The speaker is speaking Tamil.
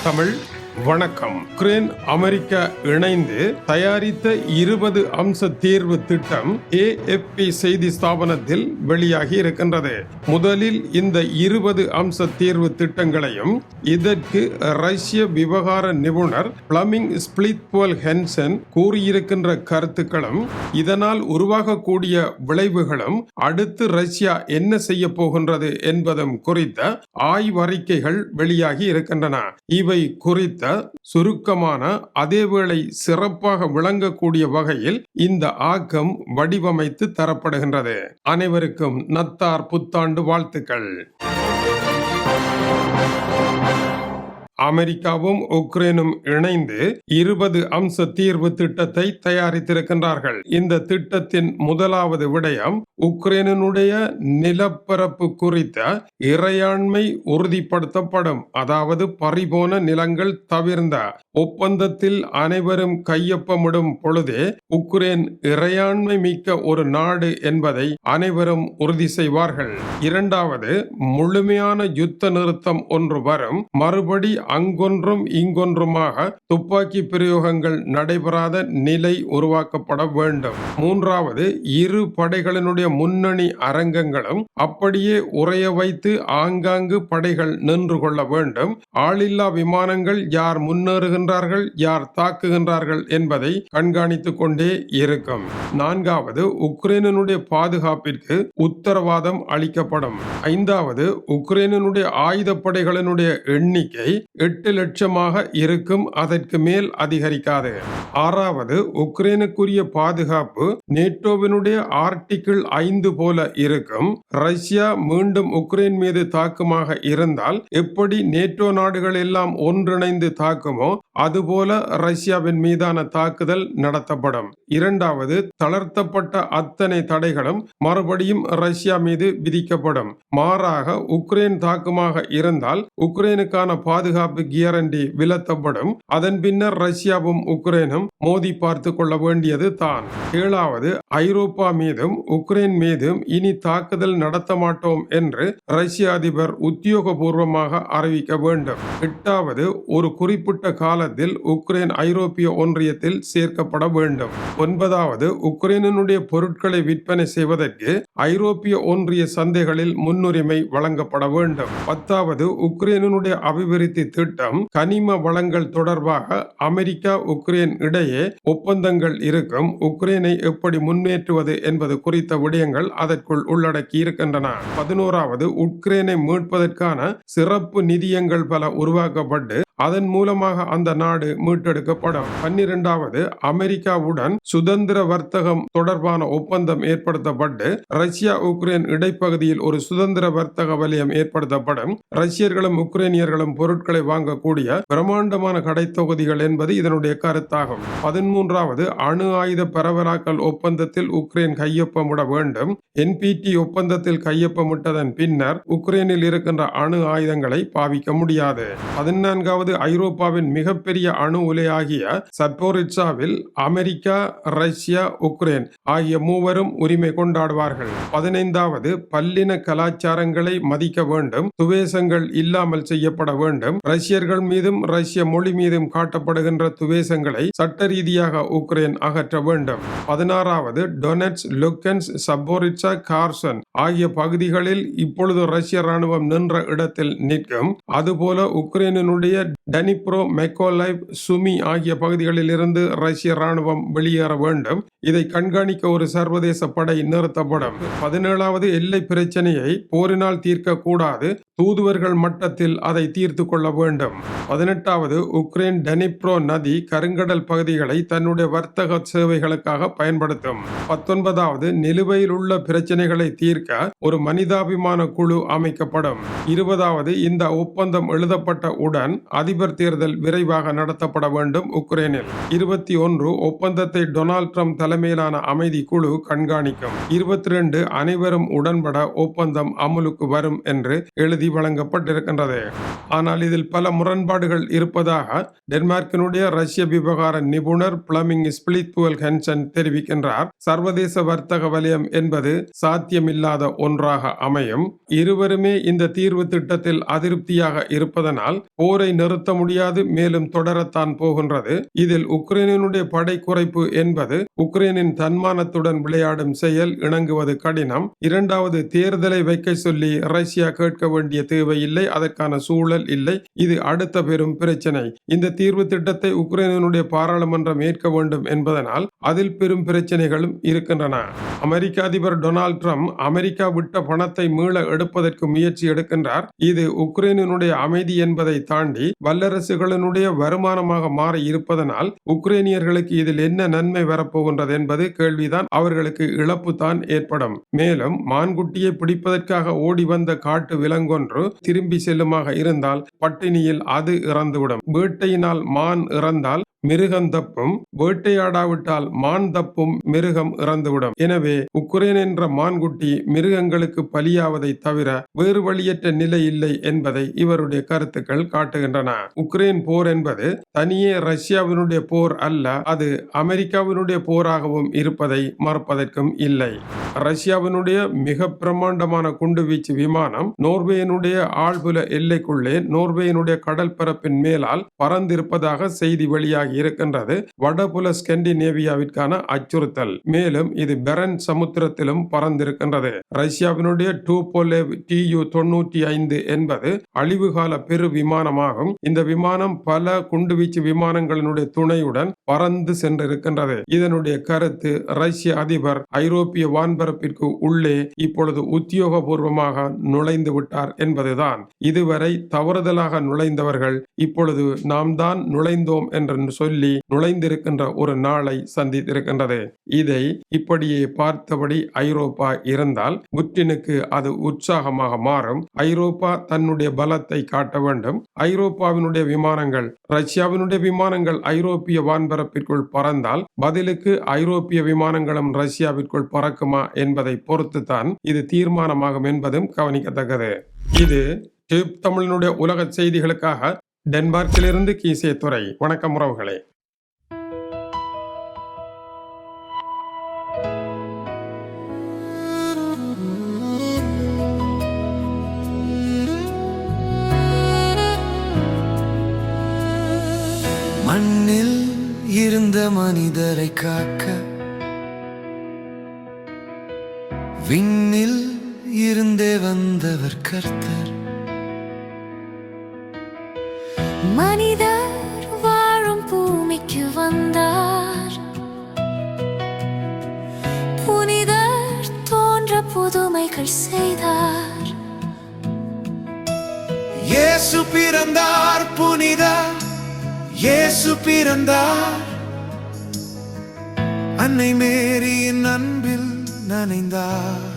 தமிழ் வணக்கம். உக்ரைன் அமெரிக்கா இணைந்து தயாரித்த இருபது அம்ச தேர்வு திட்டம் ஏஎஃப்பி செய்தி ஸ்தாபனத்தில் வெளியாகி இருக்கின்றது. முதலில் இந்த இருபது அம்ச தேர்வு திட்டங்களையும் இதற்கு ரஷ்ய விவகார நிபுணர் பிளமிங் ஸ்பிளித்வல் ஹென்சன் கூறியிருக்கின்ற கருத்துக்களும் இதனால் உருவாகக்கூடிய விளைவுகளும் அடுத்து ரஷ்யா என்ன செய்ய போகின்றது என்பதும் குறித்த ஆய்வறிக்கைகள் வெளியாகி இருக்கின்றன. இவை குறித்த சுருக்கமான அதேவேளை சிறப்பாக விளங்கக்கூடிய வகையில் இந்த ஆக்கம் வடிவமைத்து தரப்படுகின்றது. அனைவருக்கும் நத்தார் புத்தாண்டு வாழ்த்துக்கள். அமெரிக்காவும் உக்ரைனும் இணைந்து இருபது அம்ச தீர்வு திட்டத்தை தயாரித்திருக்கின்றார்கள். இந்த திட்டத்தின் முதலாவது விடயம் உக்ரைனுடைய நிலப்பரப்பு குறித்த இறையாண்மை உறுதிப்படுத்தப்படும் அதாவது பறிபோன நிலங்கள் தவிர்ந்த ஒப்பந்தத்தில் அனைவரும் கையொப்பமிடும் பொழுதே உக்ரைன் இறையாண்மை மிக்க ஒரு நாடு என்பதை அனைவரும் உறுதி செய்வார்கள். இரண்டாவது முழுமையான யுத்த நிறுத்தம் ஒன்று வரும். மறுபடி அங்கொன்றும் இங்கொன்றுமாக துப்பாக்கி பிரயோகங்கள் நடைபெறாத நிலை உருவாக்கப்பட வேண்டும். மூன்றாவது இரு படைகளினுடைய முன்னணி அரங்கங்களும் அப்படியே உரைய வைத்து ஆங்காங்கு படைகள் நின்று கொள்ள வேண்டும். ஆளில்லா விமானங்கள் யார் முன்னேறுகின்றார்கள் யார் தாக்குகின்றார்கள் என்பதை கண்காணித்துக் கொண்டே இருக்கும். நான்காவது உக்ரைனுடைய பாதுகாப்பிற்கு உத்தரவாதம் அளிக்கப்படும். ஐந்தாவது உக்ரைனுடைய ஆயுதப்படைகளினுடைய எண்ணிக்கை எட்டு லட்சமாக இருக்கும் அதற்கு மேல் அதிகரிக்காது. ஆறாவது உக்ரைனுக்குரிய பாதுகாப்பு நேட்டோவினுடைய ஆர்டிகிள் ஐந்து போல இருக்கும். ரஷ்யா மீண்டும் உக்ரைன் மீது தாக்குமாக இருந்தால் எப்படி நேட்டோ நாடுகள் எல்லாம் ஒன்றிணைந்து தாக்குமோ அதுபோல ரஷ்யாவின் மீதான தாக்குதல் நடத்தப்படும். இரண்டாவது தளர்த்தப்பட்ட அத்தனை தடைகளும் மறுபடியும் ரஷ்யா மீது விதிக்கப்படும். மாறாக உக்ரைன் தாக்குமாக இருந்தால் உக்ரைனுக்கான பாதுகாப்பு கியரண்டி விலத்தப்படும். அதன் பின்னர் ரஷ்யாவும் உக்ரைனும் மோதி பார்த்து கொள்ள வேண்டியது தான். ஏழாவது ஐரோப்பா மீதும் உக்ரைன் மீதும் இனி தாக்குதல் நடத்த மாட்டோம் என்று ரஷ்ய அதிபர் உத்தியோகபூர்வமாக அறிவிக்க வேண்டும். எட்டாவது ஒரு குறிப்பிட்ட காலத்தில் உக்ரைன் ஐரோப்பிய ஒன்றியத்தில் சேர்க்கப்பட வேண்டும். ஒன்பதாவது உக்ரைனுடைய பொருட்களை விற்பனை செய்வதற்கு ஐரோப்பிய ஒன்றிய சந்தைகளில் முன்னுரிமை வழங்கப்பட வேண்டும். பத்தாவது உக்ரைனுடைய அபிவிருத்தி திட்டம் கனிம வளங்கள் தொடர்பாக அமெரிக்கா உக்ரைன் இடையே ஒப்பந்தங்கள் இருக்கும். உக்ரைனை எப்படி முன்னேற்றுவது என்பது குறித்த விடயங்கள் அதற்குள் உள்ளடக்கி இருக்கின்றன. பதினோராவது உக்ரைனை மீட்பதற்கான சிறப்பு நிதியங்கள் பல உருவாக்கப்பட்டு அதன் மூலமாக அந்த நாடு மீட்டெடுக்கப்படும். பன்னிரெண்டாவது அமெரிக்காவுடன் சுதந்திர வர்த்தகம் தொடர்பான ஒப்பந்தம் ஏற்படுத்தப்பட்டு ரஷ்யா உக்ரைன் இடைப்பகுதியில் ஒரு சுதந்திர வர்த்தக வலயம் ஏற்படுத்தப்படும். ரஷ்யர்களும் உக்ரைனியர்களும் பொருட்களை வாங்கக்கூடிய பிரம்மாண்டமான கடைத்தொகுதிகள் என்பது இதனுடைய கருத்தாகும். பதிமூன்றாவது அணு ஆயுத பரவலாக்கல் ஒப்பந்தத்தில் உக்ரைன் கையொப்பமிட வேண்டும். என்பிடி ஒப்பந்தத்தில் கையொப்பமிட்டதன் பின்னர் உக்ரைனில் இருக்கின்ற அணு ஆயுதங்களை பாவிக்க முடியாது. பதினான்காவது ஐரோப்பாவின் மிகப்பெரிய அணு உலையாகிய சப்போரிட்சாவில் அமெரிக்கா ரஷ்யா உக்ரைன் ஆகிய மூவரும் உரிமை கொண்டாடுவார்கள். பதினைந்தாவது பல்லின கலாச்சாரங்களை மதிக்க வேண்டும். துவேசங்கள் இல்லாமல் செய்யப்பட வேண்டும். ரஷ்யர்கள் மீதும் ரஷ்ய மொழி மீதும் காட்டப்படுகின்ற துவேசங்களை சட்ட ரீதியாக உக்ரைன் அகற்ற வேண்டும். பதினாறாவது டொனட்ஸ் லுக்கன்ஸ் சபோரிட்சா கார்சன் ஆகிய பகுதிகளில் இப்பொழுது ரஷ்ய ராணுவம் நின்ற இடத்தில் நிற்கும். அதுபோல உக்ரைனுடைய டனிப்ரோ மெக்கோலைவ் சுமி ஆகிய பகுதிகளிலிருந்து ரஷ்ய ராணுவம் வெளியேற வேண்டும். இதை கண்காணிக்க ஒரு சர்வதேச படை நிறுத்தப்படும். பதினேழாவது எல்லை பிரச்சனையை போரினால் தீர்க்க கூடாது தூதுவர்கள் மட்டத்தில் அதை தீர்த்து கொள்ள வேண்டும். பதினெட்டாவது உக்ரைன் டெனிப்ரோ நதி கருங்கடல் பகுதிகளை தன்னுடைய வர்த்தக சேவைகளுக்காக பயன்படுத்தும். பத்தொன்பதாவது நிலுவையில் உள்ள பிரச்சனைகளை தீர்க்க ஒரு மனிதாபிமான குழு அமைக்கப்படும். இருபதாவது இந்த ஒப்பந்தம் எழுதப்பட்ட உடன் அதிபர் தேர்தல் விரைவாக நடத்தப்பட வேண்டும் உக்ரைனில். இருபத்தி ஒன்று ஒப்பந்தத்தை டொனால்ட் ட்ரம்ப் தலைமையிலான அமைதி குழு கண்காணிக்கும். இருபத்தி ரெண்டு அனைவரும் உடன்பட ஒப்பந்தம் அமலுக்கு வரும் என்று எழுதி வழங்கப்பட்டிருக்கின்றது. ஆனால் இதில் பல முரண்பாடுகள் இருப்பதாக டென்மார்க்கினுடைய ரஷ்ய விவகார நிபுணர் பிளமிங் ஸ்பிளித்வல் ஹென்சன் தெரிவிக்கின்றார். சர்வதேச வர்த்தக வலயம் என்பது சாத்தியமில்லாத ஒன்றாக அமையும். இருவருமே இந்த தீர்வு திட்டத்தில் அதிருப்தியாக இருப்பதனால் போரை நிறுத்த நிறுத்த முடியாது மேலும் தொடரத்தான் போகின்றது. இதில் உக்ரைனினுடைய படை குறைப்பு என்பது உக்ரைனின் தன்மானத்துடன் விளையாடும் செயல் இணங்குவது கடினம். இரண்டாவது தேர்தலை வைக்க சொல்லி ரஷ்யா கேட்க வேண்டிய தேவையில்லை அதற்கான சூழல் இல்லை. இது அடுத்த பெரும் பிரச்சனை. இந்த தீர்வு திட்டத்தை உக்ரைனினுடைய பாராளுமன்றம் ஏற்க வேண்டும் என்பதனால் அதில் பெரும் பிரச்சனைகளும் இருக்கின்றன. அமெரிக்க அதிபர் டொனால்ட் ட்ரம்ப் அமெரிக்கா விட்ட பணத்தை மீள எடுப்பதற்கு முயற்சி எடுக்கின்றார். இது உக்ரைனினுடைய அமைதி என்பதை தாண்டி வல்லரசுகளினுடைய வருமானமாக மாறி இருப்பதனால் உக்ரைனியர்களுக்கு இதில் என்ன நன்மை வரப்போகின்றது என்பது கேள்விதான். அவர்களுக்கு இழப்பு தான் ஏற்படும். மேலும் மான்குட்டியை பிடிப்பதற்காக ஓடி வந்த காட்டு விலங்கொன்று திரும்பி செல்லுமாக இருந்தால் பட்டினியில் அது இறந்துவிடும். வேட்டையினால் மான் இறந்தால் மிருகம் தப்பும் வேட்டையாடாவிட்டால் மான் தப்பும் மிருகம் இறந்துவிடும். எனவே உக்ரைன் என்ற மான்குட்டி மிருகங்களுக்கு பலியாவதை தவிர வேறு வழியற்ற நிலை இல்லை என்பதை இவருடைய கருத்துக்கள் காட்டுகின்றன. உக்ரைன் போர் என்பது தனியே ரஷ்யாவினுடைய போர் அல்ல அது அமெரிக்காவினுடைய போராகவும் இருப்பதை மறுப்பதற்கும் இல்லை. ரஷ்யாவினுடைய மிக பிரம்மாண்டமான குண்டுவீச்சு விமானம் நோர்வேயினுடைய ஆழ்புல எல்லைக்குள்ளே நோர்வேயினுடைய கடல் பரப்பின் மேலால் பறந்திருப்பதாக செய்தி வெளியாகி இருக்கின்றது. வடபுல ஸ்கெண்டினேவியாவிற்கான அச்சுறுத்தல். மேலும் இது பெரன் சமுத்திரத்திலும் பறந்திருக்கின்றது. ரஷ்யாவினுடைய டூபோலேவ் டியு தொன்னூற்றி ஐந்து என்பது அழிவுகால பெரு விமானமாகும். இந்த விமானம் பல குண்டுவீச்சு விமானங்களினுடைய துணையுடன் பறந்து சென்றிருக்கின்றது. இதனுடைய கருத்து ரஷ்ய அதிபர் ஐரோப்பிய வான்பரப்பிற்கு உள்ளே இப்பொழுது உத்தியோகபூர்வமாக நுழைந்து விட்டார் என்பதுதான். இதுவரை தவறுதலாக நுழைந்தவர்கள் இப்பொழுது நாம் தான் நுழைந்தோம் என்று சொல்லி நுழைந்திருக்கின்ற ஒரு நாளை சந்தித்திருக்கின்றது. இதை இப்படியே பார்த்தபடி ஐரோப்பா இருந்தால் புட்டினுக்கு அது உற்சாகமாக மாறும். ஐரோப்பா தன்னுடைய பலத்தை காட்ட வேண்டும். ஐரோப்பாவினுடைய விமானங்கள் ரஷ்யாவினுடைய விமானங்கள் ஐரோப்பிய வான்பரப்பிற்குள் பறந்தால் பதிலுக்கு ஐரோப்பிய விமானங்களும் ரஷ்யாவிற்குள் பறக்குமா என்பதை பொறுத்துத்தான் இது தீர்மானமாகும் என்பதும் கவனிக்கத்தக்கது. இது டியூப் தமிழினுடைய உலக செய்திகளுக்காக டென்மார்க்கிலிருந்து கீசே துறை வணக்கம் உறவுகளே. மண்ணில் இருந்த மனிதரை காக்க விண்ணில் இருந்தே வந்தவர் கர்த்தர். மனிதர் வாழும் பூமிக்கு வந்தார். புனிதர் தோன்ற புதுமைகள் செய்தார். இயேசு பிறந்தார் புனிதர் இயேசு பிறந்தார். அன்னை மேரியின் அன்பில் நனைந்தார்.